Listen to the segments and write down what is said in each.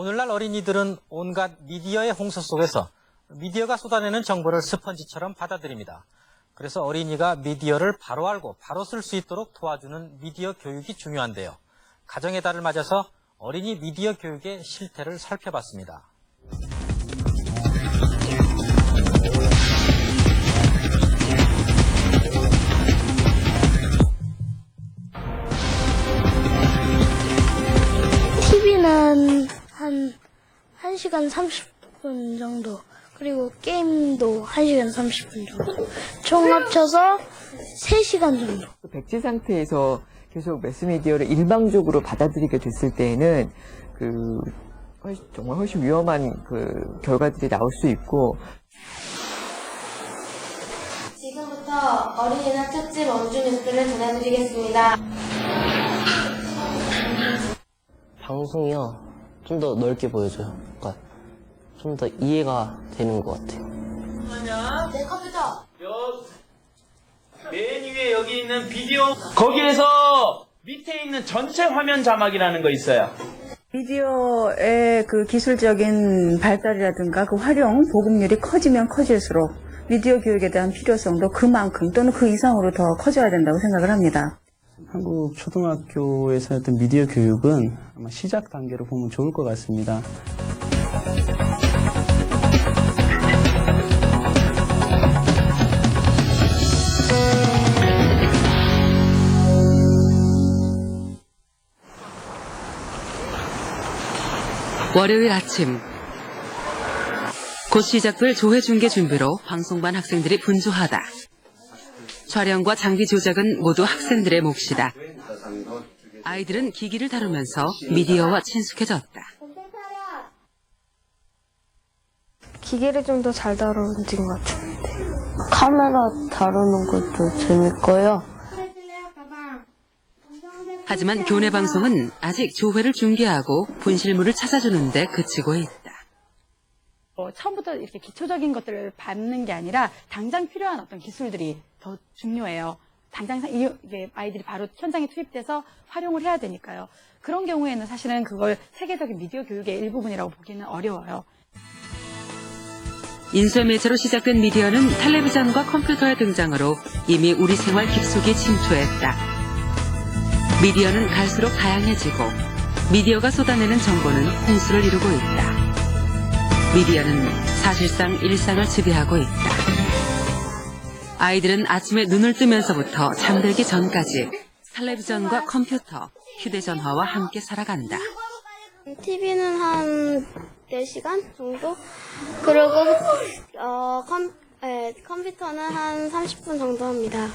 오늘날 어린이들은 온갖 미디어의 홍수 속에서 미디어가 쏟아내는 정보를 스펀지처럼 받아들입니다. 그래서 어린이가 미디어를 바로 알고 바로 쓸 수 있도록 도와주는 미디어 교육이 중요한데요. 가정의 달을 맞아서 어린이 미디어 교육의 실태를 살펴봤습니다. 1시간 30분 정도, 그리고 게임도 1시간 30분 정도. 총 합쳐서 3시간 정도. 그 백지 상태에서 계속 매스미디어를 일방적으로 받아들이게 됐을 때에는 그 훨씬- 정말 훨씬 위험한 그 결과들이 나올 수 있고 지금부터 어린이날 특집 원주 뉴스를 전해드리겠습니다. 방송이요. 좀 더 넓게 보여줘요. 그러니까 좀 더 이해가 되는 것 같아요. 내 컴퓨터! 맨 위에 여기 있는 비디오 거기에서 밑에 있는 전체 화면 자막이라는 거 있어요. 미디어의 그 기술적인 발달이라든가 그 활용, 보급률이 커지면 커질수록 미디어 교육에 대한 필요성도 그만큼 또는 그 이상으로 더 커져야 된다고 생각을 합니다. 한국 초등학교에서 했던 미디어 교육은 아마 시작 단계로 보면 좋을 것 같습니다. 월요일 아침 곧 시작될 조회 중계 준비로 방송반 학생들이 분주하다. 촬영과 장비 조작은 모두 학생들의 몫이다. 아이들은 기기를 다루면서 미디어와 친숙해졌다. 기계를 좀 더 잘 다루는 것 같은데. 카메라 다루는 것도 재밌고요. 하지만 교내 방송은 아직 조회를 중계하고 분실물을 찾아주는데 그치고 있다. 어, 처음부터 이렇게 기초적인 것들을 받는 게 아니라 당장 필요한 어떤 기술들이 더 중요해요. 당장 이게 아이들이 바로 현장에 투입돼서 활용을 해야 되니까요. 그런 경우에는 사실은 그걸 세계적인 미디어 교육의 일부분이라고 보기는 어려워요. 인쇄매체로 시작된 미디어는 텔레비전과 컴퓨터의 등장으로 이미 우리 생활 깊숙이 침투했다. 미디어는 갈수록 다양해지고 미디어가 쏟아내는 정보는 홍수를 이루고 있다. 미디어는 사실상 일상을 지배하고 있다. 아이들은 아침에 눈을 뜨면서부터 잠들기 전까지 텔레비전과 컴퓨터, 휴대전화와 함께 살아간다. TV는 한 4시간 정도? 그리고, 어, 컴, 에, 컴퓨터는 한 30분 정도 합니다.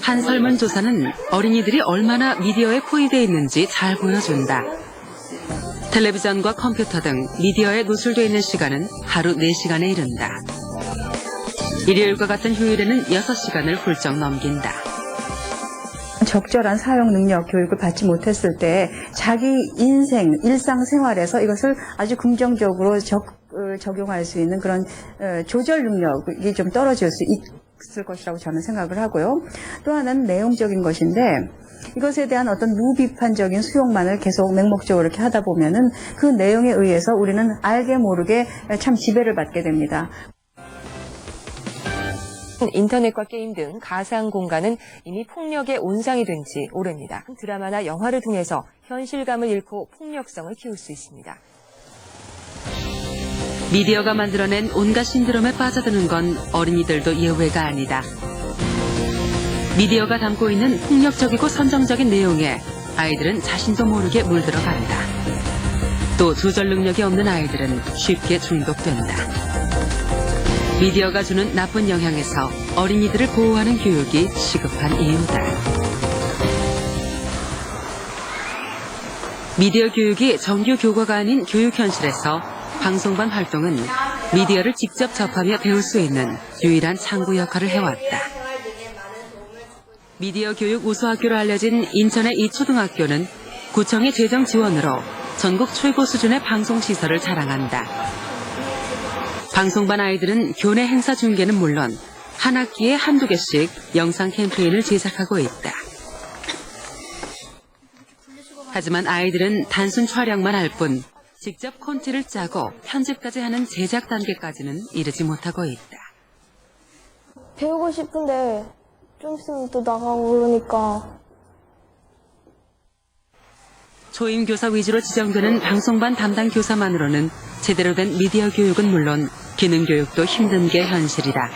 한 설문조사는 어린이들이 얼마나 미디어에 포위되어 있는지 잘 보여준다. 텔레비전과 컴퓨터 등 미디어에 노출되어 있는 시간은 하루 4시간에 이른다. 일요일과 같은 휴일에는 6시간을 훌쩍 넘긴다. 적절한 사용 능력 교육을 받지 못했을 때 자기 인생, 일상생활에서 이것을 아주 긍정적으로 적, 어, 적용할 수 있는 그런 어, 조절 능력이 좀 떨어질 수 있을 것이라고 저는 생각을 하고요. 또 하나는 내용적인 것인데 이것에 대한 어떤 무비판적인 수용만을 계속 맹목적으로 이렇게 하다 보면은 그 내용에 의해서 우리는 알게 모르게 참 지배를 받게 됩니다. 인터넷과 게임 등 가상 공간은 이미 폭력의 온상이 된 지 오래입니다. 드라마나 영화를 통해서 현실감을 잃고 폭력성을 키울 수 있습니다. 미디어가 만들어낸 온갖 신드롬에 빠져드는 건 어린이들도 예외가 아니다. 미디어가 담고 있는 폭력적이고 선정적인 내용에 아이들은 자신도 모르게 물들어간다. 또 조절 능력이 없는 아이들은 쉽게 중독된다. 미디어가 주는 나쁜 영향에서 어린이들을 보호하는 교육이 시급한 이유다. 미디어 교육이 정규 교과가 아닌 교육 현실에서 방송반 활동은 미디어를 직접 접하며 배울 수 있는 유일한 창구 역할을 해왔다. 미디어 교육 우수학교로 알려진 인천의 이 초등학교는 구청의 재정 지원으로 전국 최고 수준의 방송 시설을 자랑한다. 방송반 아이들은 교내 행사 중계는 물론 한 학기에 한두 개씩 영상 캠페인을 제작하고 있다. 하지만 아이들은 단순 촬영만 할 뿐 직접 콘티를 짜고 편집까지 하는 제작 단계까지는 이르지 못하고 있다. 배우고 싶은데 좀 있으면 또 나가고 그러니까 초임 교사 위주로 지정되는 방송반 담당 교사만으로는 제대로 된 미디어 교육은 물론 기능 교육도 힘든 게 현실이다.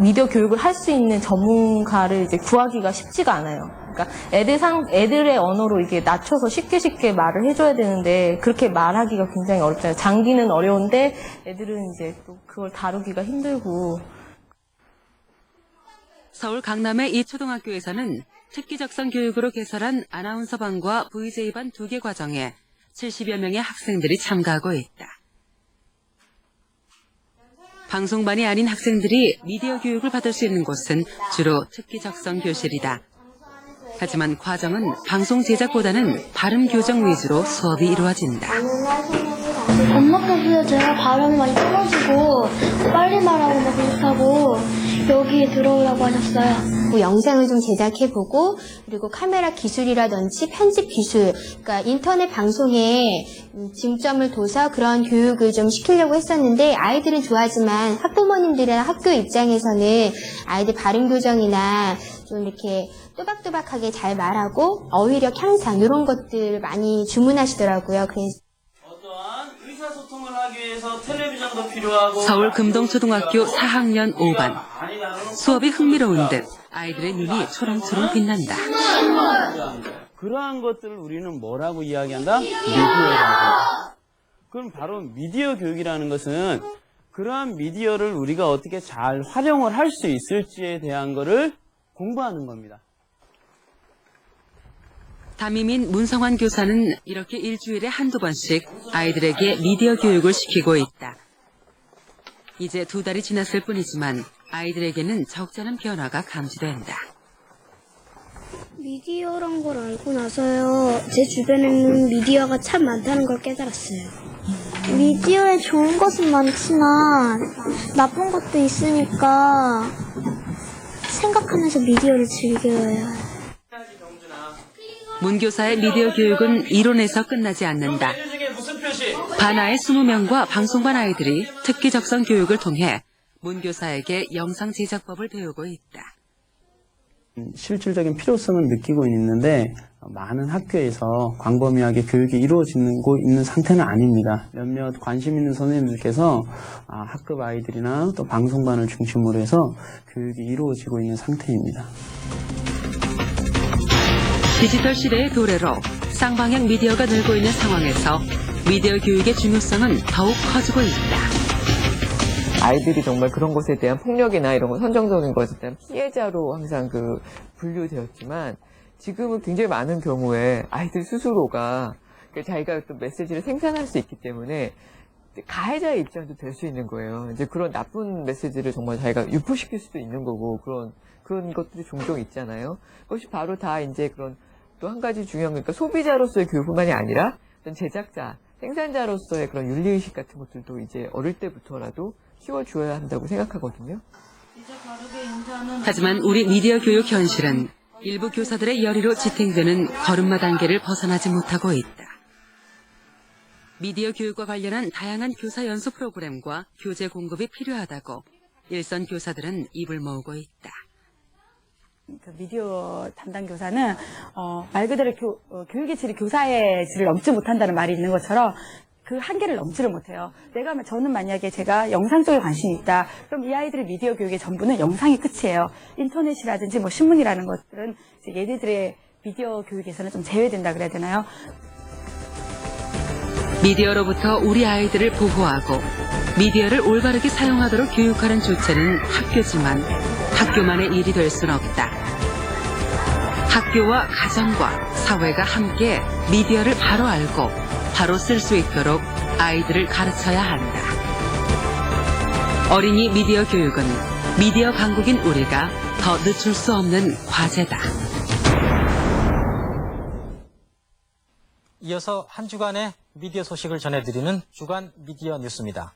미디어 교육을 할 수 있는 전문가를 이제 구하기가 쉽지가 않아요. 그러니까 애들 상, 애들의 언어로 이게 낮춰서 쉽게 쉽게 말을 해줘야 되는데 그렇게 말하기가 굉장히 어렵잖아요. 장기는 어려운데 애들은 이제 또 그걸 다루기가 힘들고 서울 강남의 이 초등학교에서는 특기적성 교육으로 개설한 아나운서반과 VJ반 두 개 과정에 70여 명의 학생들이 참가하고 있다. 방송반이 아닌 학생들이 미디어 교육을 받을 수 있는 곳은 주로 특기적성 교실이다. 하지만 과정은 방송 제작보다는 발음 교정 위주로 수업이 이루어진다. 엄마 때문에 제가 발음이 많이 떨어지고 빨리 말하고 막 그렇다고 여기 들어오라고 하셨어요. 뭐 영상을 좀 제작해보고 그리고 카메라 기술이라든지 편집 기술, 그러니까 인터넷 방송에 음, 중점을 둬서 그런 교육을 좀 시키려고 했었는데 아이들은 좋아하지만 학부모님들이나 학교 입장에서는 아이들 발음 교정이나 좀 이렇게 또박또박하게 잘 말하고 어휘력 향상 이런 것들 많이 주문하시더라고요. 그래서 서 서울 금동초등학교 4학년 5반. 많이 다루는 수업이 흥미로운 듯 아이들의 눈이 초롱초롱 빛난다. 그러한 것들을 우리는 뭐라고 이야기한다? 미디어라고. 그럼 바로 미디어 교육이라는 것은 그러한 미디어를 우리가 어떻게 잘 활용을 할 수 있을지에 대한 거를 공부하는 겁니다. 담임인 문성환 교사는 이렇게 일주일에 한두 번씩 아이들에게 미디어 교육을 시키고 있다. 이제 두 달이 지났을 뿐이지만 아이들에게는 적잖은 변화가 감지된다. 미디어란 걸 알고 나서요. 제 주변에는 미디어가 참 많다는 걸 깨달았어요. 미디어에 좋은 것은 많지만 나쁜 것도 있으니까 생각하면서 미디어를 즐겨야 해요. 문 교사의 미디어 교육은 이론에서 끝나지 않는다. 반하의 20명과 방송반 아이들이 특기 적성 교육을 통해 문 교사에게 영상 제작법을 배우고 있다. 실질적인 필요성을 느끼고 있는데 많은 학교에서 광범위하게 교육이 이루어지고 있는 상태는 아닙니다. 몇몇 관심 있는 선생님들께서 아, 학급 아이들이나 또 방송반을 중심으로 해서 교육이 이루어지고 있는 상태입니다. 디지털 시대의 도래로 쌍방향 미디어가 늘고 있는 상황에서 미디어 교육의 중요성은 더욱 커지고 있다. 아이들이 정말 그런 것에 대한 폭력이나 이런 거 선정적인 것에 대한 피해자로 항상 그 분류되었지만 지금은 굉장히 많은 경우에 아이들 스스로가 그 자기가 어떤 메시지를 생산할 수 있기 때문에 가해자의 입장도 될 수 있는 거예요. 이제 그런 나쁜 메시지를 정말 자기가 유포시킬 수도 있는 거고 그런 그런 것들이 종종 있잖아요. 그것이 바로 다 이제 그런 또 한 가지 중요한 건 그러니까 소비자로서의 교육뿐만이 아니라 어떤 제작자, 생산자로서의 그런 윤리의식 같은 것들도 이제 어릴 때부터라도 키워줘야 한다고 생각하거든요. 하지만 우리 미디어 교육 현실은 일부 교사들의 열의로 지탱되는 걸음마 단계를 벗어나지 못하고 있다. 미디어 교육과 관련한 다양한 교사 연수 프로그램과 교재 공급이 필요하다고 일선 교사들은 입을 모으고 있다. 그 미디어 담당 교사는 어, 말 그대로 교, 어, 교육의 질이 교사의 질을 넘지 못한다는 말이 있는 것처럼 그 한계를 넘지를 못해요. 내가 저는 만약에 제가 영상 쪽에 관심이 있다. 그럼 이 아이들의 미디어 교육의 전부는 영상이 끝이에요. 인터넷이라든지 뭐 신문이라는 것들은 얘네들의 미디어 교육에서는 좀 제외된다 그래야 되나요? 미디어로부터 우리 아이들을 보호하고 미디어를 올바르게 사용하도록 교육하는 주체는 학교지만 학교만의 일이 될 수는 없다. 학교와 가정과 사회가 함께 미디어를 바로 알고 바로 쓸 수 있도록 아이들을 가르쳐야 한다. 어린이 미디어 교육은 미디어 강국인 우리가 더 늦출 수 없는 과제다. 이어서 한 주간의 미디어 소식을 전해드리는 주간 미디어 뉴스입니다.